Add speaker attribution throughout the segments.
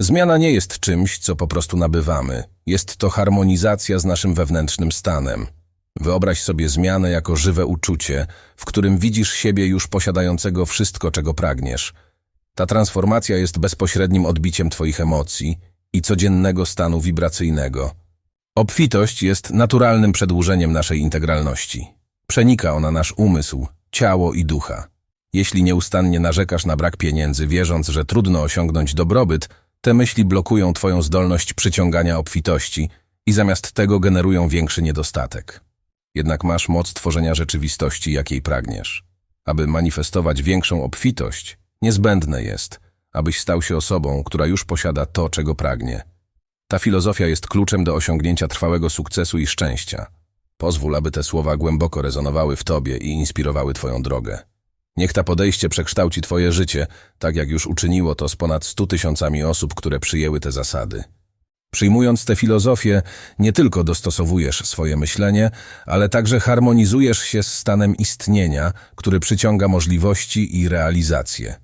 Speaker 1: Zmiana nie jest czymś, co po prostu nabywamy. Jest to harmonizacja z naszym wewnętrznym stanem. Wyobraź sobie zmianę jako żywe uczucie, w którym widzisz siebie już posiadającego wszystko, czego pragniesz. Ta transformacja jest bezpośrednim odbiciem Twoich emocji i codziennego stanu wibracyjnego. Obfitość jest naturalnym przedłużeniem naszej integralności. Przenika ona nasz umysł, ciało i ducha. Jeśli nieustannie narzekasz na brak pieniędzy, wierząc, że trudno osiągnąć dobrobyt, te myśli blokują Twoją zdolność przyciągania obfitości i zamiast tego generują większy niedostatek. Jednak masz moc tworzenia rzeczywistości, jakiej pragniesz. Aby manifestować większą obfitość, niezbędne jest, abyś stał się osobą, która już posiada to, czego pragnie. Ta filozofia jest kluczem do osiągnięcia trwałego sukcesu i szczęścia. Pozwól, aby te słowa głęboko rezonowały w Tobie i inspirowały Twoją drogę. Niech ta podejście przekształci Twoje życie, tak jak już uczyniło to z ponad stu tysiącami osób, które przyjęły te zasady. Przyjmując tę filozofię, nie tylko dostosowujesz swoje myślenie, ale także harmonizujesz się z stanem istnienia, który przyciąga możliwości i realizacje.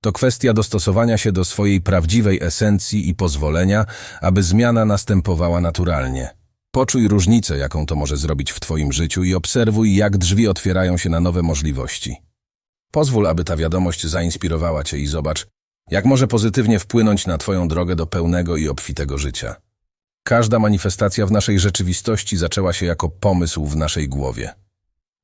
Speaker 1: To kwestia dostosowania się do swojej prawdziwej esencji i pozwolenia, aby zmiana następowała naturalnie. Poczuj różnicę, jaką to może zrobić w Twoim życiu i obserwuj, jak drzwi otwierają się na nowe możliwości. Pozwól, aby ta wiadomość zainspirowała Cię i zobacz, jak może pozytywnie wpłynąć na Twoją drogę do pełnego i obfitego życia. Każda manifestacja w naszej rzeczywistości zaczęła się jako pomysł w naszej głowie.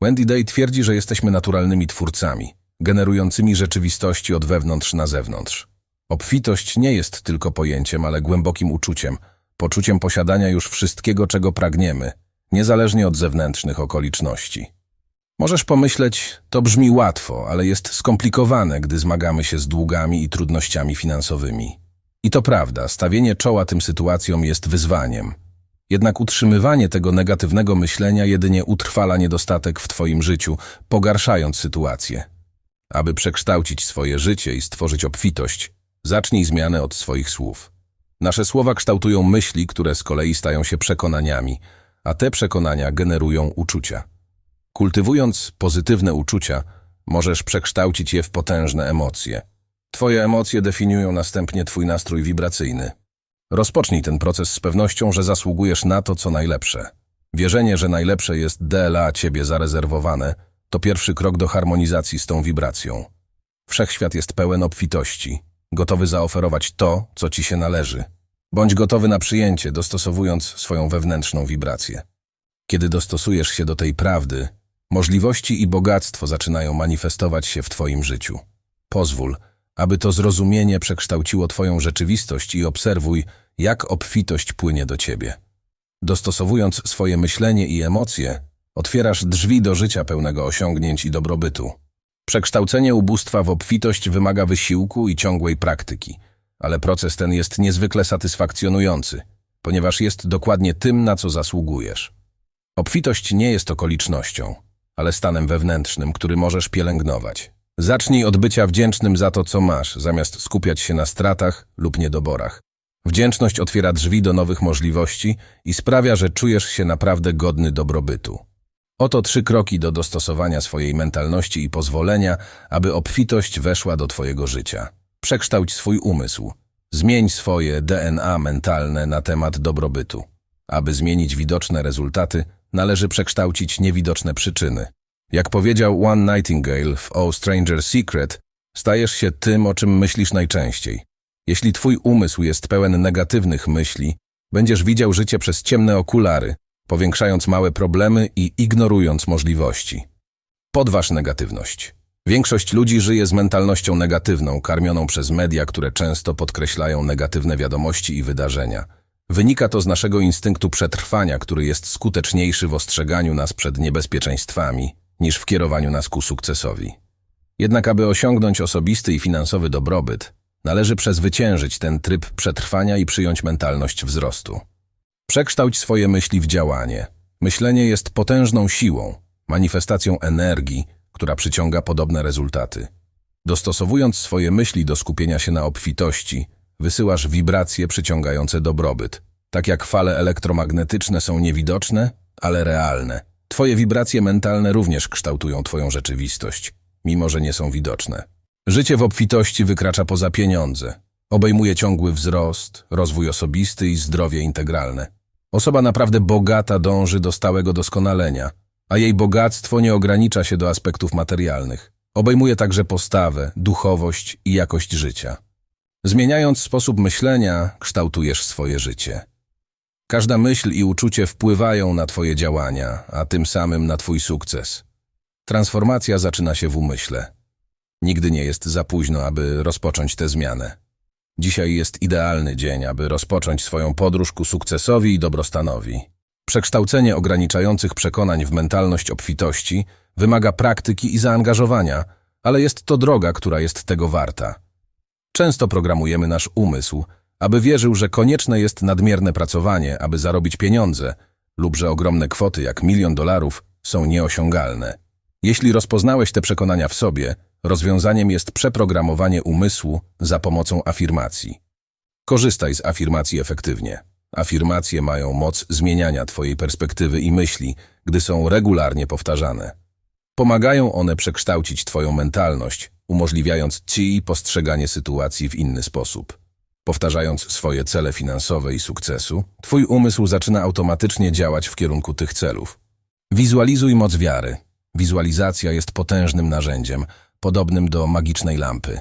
Speaker 1: Wendy Day twierdzi, że jesteśmy naturalnymi twórcami, generującymi rzeczywistości od wewnątrz na zewnątrz. Obfitość nie jest tylko pojęciem, ale głębokim uczuciem, poczuciem posiadania już wszystkiego, czego pragniemy, niezależnie od zewnętrznych okoliczności. Możesz pomyśleć, to brzmi łatwo, ale jest skomplikowane, gdy zmagamy się z długami i trudnościami finansowymi. I to prawda, stawienie czoła tym sytuacjom jest wyzwaniem. Jednak utrzymywanie tego negatywnego myślenia jedynie utrwala niedostatek w Twoim życiu, pogarszając sytuację. Aby przekształcić swoje życie i stworzyć obfitość, zacznij zmianę od swoich słów. Nasze słowa kształtują myśli, które z kolei stają się przekonaniami, a te przekonania generują uczucia. Kultywując pozytywne uczucia, możesz przekształcić je w potężne emocje. Twoje emocje definiują następnie Twój nastrój wibracyjny. Rozpocznij ten proces z pewnością, że zasługujesz na to, co najlepsze. Wierzenie, że najlepsze jest dla Ciebie zarezerwowane, to pierwszy krok do harmonizacji z tą wibracją. Wszechświat jest pełen obfitości, gotowy zaoferować to, co Ci się należy. Bądź gotowy na przyjęcie, dostosowując swoją wewnętrzną wibrację. Kiedy dostosujesz się do tej prawdy, możliwości i bogactwo zaczynają manifestować się w Twoim życiu. Pozwól, aby to zrozumienie przekształciło Twoją rzeczywistość i obserwuj, jak obfitość płynie do Ciebie. Dostosowując swoje myślenie i emocje, otwierasz drzwi do życia pełnego osiągnięć i dobrobytu. Przekształcenie ubóstwa w obfitość wymaga wysiłku i ciągłej praktyki, ale proces ten jest niezwykle satysfakcjonujący, ponieważ jest dokładnie tym, na co zasługujesz. Obfitość nie jest okolicznością, ale stanem wewnętrznym, który możesz pielęgnować. Zacznij od bycia wdzięcznym za to, co masz, zamiast skupiać się na stratach lub niedoborach. Wdzięczność otwiera drzwi do nowych możliwości i sprawia, że czujesz się naprawdę godny dobrobytu. Oto trzy kroki do dostosowania swojej mentalności i pozwolenia, aby obfitość weszła do Twojego życia. Przekształć swój umysł. Zmień swoje DNA mentalne na temat dobrobytu. Aby zmienić widoczne rezultaty, należy przekształcić niewidoczne przyczyny. Jak powiedział One Nightingale w O Stranger Secret, stajesz się tym, o czym myślisz najczęściej. Jeśli twój umysł jest pełen negatywnych myśli, będziesz widział życie przez ciemne okulary, powiększając małe problemy i ignorując możliwości. Podważ negatywność. Większość ludzi żyje z mentalnością negatywną, karmioną przez media, które często podkreślają negatywne wiadomości i wydarzenia. Wynika to z naszego instynktu przetrwania, który jest skuteczniejszy w ostrzeganiu nas przed niebezpieczeństwami niż w kierowaniu nas ku sukcesowi. Jednak aby osiągnąć osobisty i finansowy dobrobyt, należy przezwyciężyć ten tryb przetrwania i przyjąć mentalność wzrostu. Przekształć swoje myśli w działanie. Myślenie jest potężną siłą, manifestacją energii, która przyciąga podobne rezultaty. Dostosowując swoje myśli do skupienia się na obfitości, wysyłasz wibracje przyciągające dobrobyt. Tak jak fale elektromagnetyczne są niewidoczne, ale realne. Twoje wibracje mentalne również kształtują Twoją rzeczywistość, mimo że nie są widoczne. Życie w obfitości wykracza poza pieniądze. Obejmuje ciągły wzrost, rozwój osobisty i zdrowie integralne. Osoba naprawdę bogata dąży do stałego doskonalenia, a jej bogactwo nie ogranicza się do aspektów materialnych. Obejmuje także postawę, duchowość i jakość życia. Zmieniając sposób myślenia, kształtujesz swoje życie. Każda myśl i uczucie wpływają na Twoje działania, a tym samym na Twój sukces. Transformacja zaczyna się w umyśle. Nigdy nie jest za późno, aby rozpocząć tę zmianę. Dzisiaj jest idealny dzień, aby rozpocząć swoją podróż ku sukcesowi i dobrostanowi. Przekształcenie ograniczających przekonań w mentalność obfitości wymaga praktyki i zaangażowania, ale jest to droga, która jest tego warta. Często programujemy nasz umysł, aby wierzył, że konieczne jest nadmierne pracowanie, aby zarobić pieniądze, lub że ogromne kwoty jak milion dolarów są nieosiągalne. Jeśli rozpoznałeś te przekonania w sobie, rozwiązaniem jest przeprogramowanie umysłu za pomocą afirmacji. Korzystaj z afirmacji efektywnie. Afirmacje mają moc zmieniania Twojej perspektywy i myśli, gdy są regularnie powtarzane. Pomagają one przekształcić Twoją mentalność, umożliwiając Ci postrzeganie sytuacji w inny sposób. Powtarzając swoje cele finansowe i sukcesu, Twój umysł zaczyna automatycznie działać w kierunku tych celów. Wizualizuj moc wiary. Wizualizacja jest potężnym narzędziem, podobnym do magicznej lampy.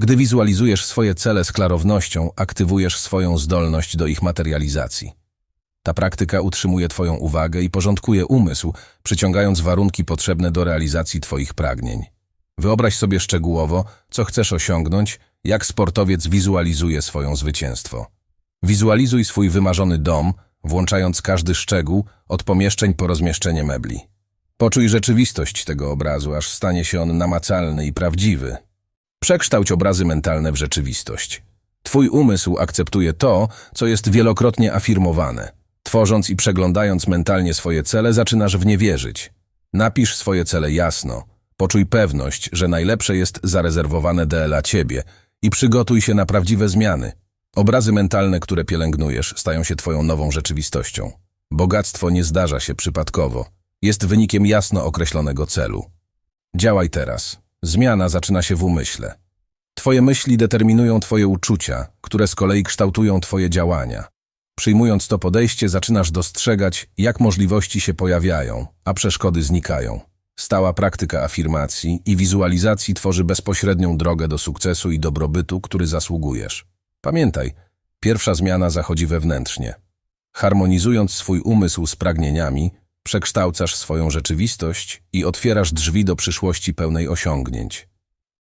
Speaker 1: Gdy wizualizujesz swoje cele z klarownością, aktywujesz swoją zdolność do ich materializacji. Ta praktyka utrzymuje Twoją uwagę i porządkuje umysł, przyciągając warunki potrzebne do realizacji Twoich pragnień. Wyobraź sobie szczegółowo, co chcesz osiągnąć, jak sportowiec wizualizuje swoją zwycięstwo. Wizualizuj swój wymarzony dom, włączając każdy szczegół, od pomieszczeń po rozmieszczenie mebli. Poczuj rzeczywistość tego obrazu, aż stanie się on namacalny i prawdziwy. Przekształć obrazy mentalne w rzeczywistość. Twój umysł akceptuje to, co jest wielokrotnie afirmowane. Tworząc i przeglądając mentalnie swoje cele, zaczynasz w nie wierzyć. Napisz swoje cele jasno. Poczuj pewność, że najlepsze jest zarezerwowane dla ciebie i przygotuj się na prawdziwe zmiany. Obrazy mentalne, które pielęgnujesz, stają się twoją nową rzeczywistością. Bogactwo nie zdarza się przypadkowo. Jest wynikiem jasno określonego celu. Działaj teraz. Zmiana zaczyna się w umyśle. Twoje myśli determinują Twoje uczucia, które z kolei kształtują Twoje działania. Przyjmując to podejście, zaczynasz dostrzegać, jak możliwości się pojawiają, a przeszkody znikają. Stała praktyka afirmacji i wizualizacji tworzy bezpośrednią drogę do sukcesu i dobrobytu, który zasługujesz. Pamiętaj, pierwsza zmiana zachodzi wewnętrznie. Harmonizując swój umysł z pragnieniami, przekształcasz swoją rzeczywistość i otwierasz drzwi do przyszłości pełnej osiągnięć.